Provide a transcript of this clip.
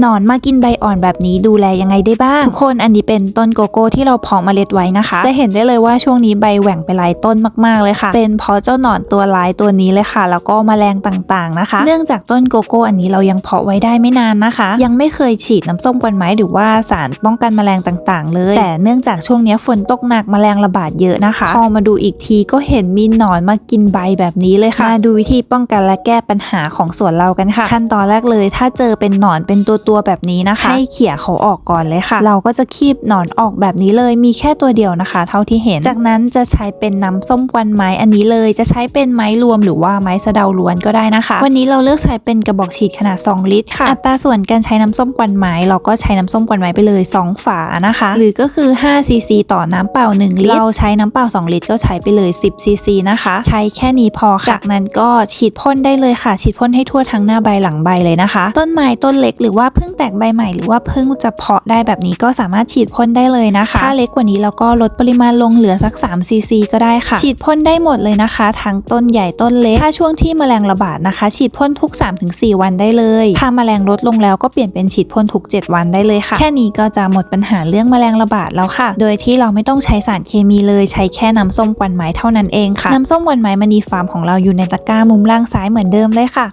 หนอนมากินใบอ่อนแบบนี้ดูแลยังไงได้บ้าง ทุกคนอันนี้เป็นต้นโกโก้ที่เราเพาะเมล็ดไว้นะคะ จะเห็นได้เลยว่าช่วงนี้ใบแหว่งไปหลายต้นมากๆเลยค่ะ เป็นเพราะเจ้าหนอนตัวร้ายตัวนี้เลยค่ะ แล้วก็แมลงต่างๆนะคะ เนื่องจากต้นโกโก้อันนี้เรายังเพาะไว้ได้ไม่นานนะคะ ยังไม่เคยฉีดน้ำส้มกวนไม้หรือว่าสารป้องกันแมลงต่างๆ เลย แต่เนื่องจากช่วงนี้ฝนตกหนักแมลงระบาดเยอะนะคะ พอมาดูอีกทีก็เห็นมีหนอนมากินใบแบบนี้เลยค่ะ มาดูวิธีป้องกันและแก้ปัญหาของสวนเรากันค่ะ ขั้นตอนแรกเลย ถ้าเจอเป็นหนอนเป็นตัวตัวๆแบบนี้นะคะ ให้เขี่ยเขาออกก่อนเลยค่ะ เราก็จะคีบหนอนออกแบบนี้เลยมีแค่ตัวเดียวนะคะ เท่าที่เห็น จากนั้นจะใช้เป็นน้ำส้มควันไม้อันนี้เลย จะใช้เป็นไม้รวมหรือว่าไม้สะเดาล้วนก็ได้นะคะ วันนี้เราเลือกใช้เป็นกระบอกฉีดขนาด 2 ลิตรค่ะ อัตราส่วนการใช้น้ำส้มควันไม้ เราก็ใช้น้ำส้มควันไม้ไปเลย 2 ฝานะคะ หรือก็คือ5ซีซีต่อน้ำเปล่า 1 ลิตร เราใช้น้ำเปล่า 2 ลิตรก็ใช้ไปเลย 10ซีซีนะคะ ใช้แค่นี้พอค่ะจากนั้นก็ฉีดพ่นได้เลยค่ะ ฉีดพ่นให้ทั่วทั้งหน้าใบหลังใบเลยนะคะ ต้นไม้ต้นเล็กหรือว่าเพิ่งแตกใบใหม่หรือว่าเพิ่งจะเพาะได้แบบนี้ก็สามารถฉีดพ่นได้เลยนะคะ ถ้าเล็กกว่านี้เราก็ลดปริมาณลงเหลือสัก3ซีซีก็ได้ค่ะ ฉีดพ่นได้หมดเลยนะคะ ทั้งต้นใหญ่ต้นเล็ก ถ้าช่วงที่แมลงระบาดนะคะ ฉีดพ่นทุก 3-4 วันได้เลย ถ้าแมลงลดลงแล้วก็เปลี่ยนเป็นฉีดพ่นทุก 7 วันได้เลยค่ะ แค่นี้ก็จะหมดปัญหาเรื่องแมลงระบาดแล้วค่ะ โดยที่เราไม่ต้องใช้สารเคมีเลยใช้แค่น้ำส้มควันไม้เท่านั้นเองค่ะ น้ำส้มควันไม้มณีฟาร์มของเราอยู่ในตะกร้ามุมล่างซ้ายเหมือนเดิมเลยค่ะ